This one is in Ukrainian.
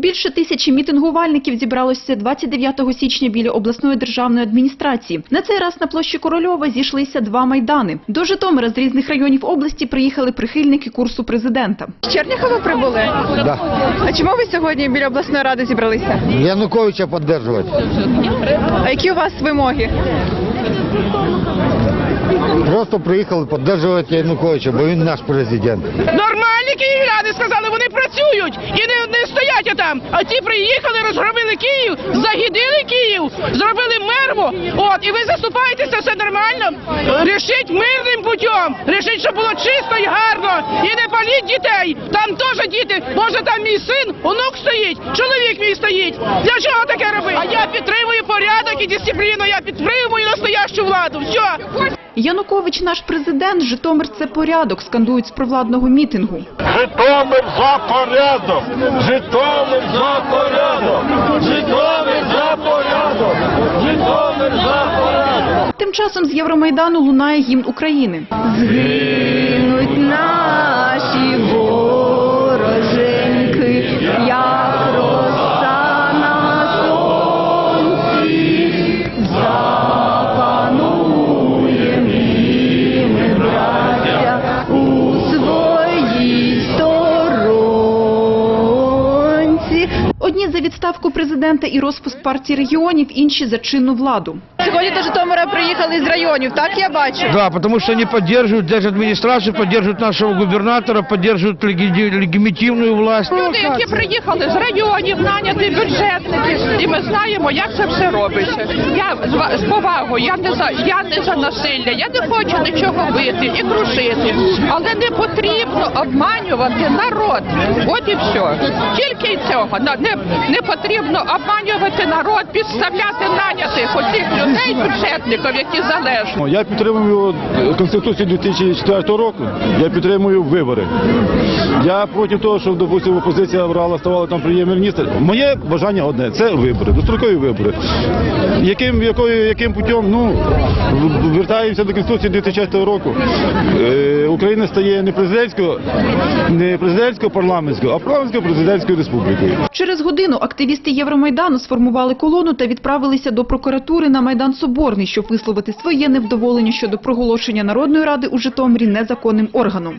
Більше тисячі мітингувальників зібралося 29 січня біля обласної державної адміністрації. На цей раз на площі Корольова зійшлися два майдани. До Житомира з різних районів області приїхали прихильники курсу президента. З Черняхова прибули? Да. А чому ви сьогодні біля обласної ради зібралися? Януковича поддерживать. А які у вас вимоги? Просто приїхали підтримувати Януковича, бо він наш президент. Нормальні київляни сказали, вони працюють і не, не стоять там. А ті приїхали, розгромили Київ, загідили Київ, зробили мерву. От, і ви заступаєтеся, все нормально. Рішіть мирним путем. Рішіть, щоб було чисто і гарно. І не паліть дітей. Там теж діти. Може, там мій син, онук стоїть, чоловік мій стоїть. Для чого таке робити? А я підтримую порядок і дисципліну. Я підтримую настоящу владу. Все. Янукович наш президент, Житомир це порядок, скандують з провладного мітингу. Житомир за порядок! Житомир за порядок! Житомир за порядок! Житомир за порядок! Тим часом з Євромайдану лунає гімн України. Згинуть наші відставку президента і розпуск партії регіонів, інші за чинну владу. Сьогодні до Житомира приїхали з районів, так я бачу? Да, потому что они поддерживают даже администрацию, поддерживают нашего губернатора, поддерживают леги- легитимную власть. Люди, які приїхали з районів, наняті бюджетники, і ми знаємо, як це все робиться. Я з, повагою, я не за я не за насилля, я не хочу нічого бити і крушити. Але не потрібно обманювати народ. От і все. Тільки й цього. На- Не, не потрібно обманювати народ, підставляти нанятих оцих людей, бюджетників, які залежні. Я підтримую Конституцію 2004 року. Я підтримую вибори. Я проти того, щоб допустим, опозиція брала, ставала там прем'єр-міністр. Моє бажання одне це вибори, дострокові вибори. Яким, якою, яким путем, ну вертаємося до Конституції 2004 року. Е, Україна стає не президентською, не президентською парламентською, а парламентською президентською республікою. Через годину активісти Євромайдану сформували колону та відправилися до прокуратури на Майдан Соборний, щоб висловити своє невдоволення щодо проголошення Народної ради у Житомирі незаконним органом.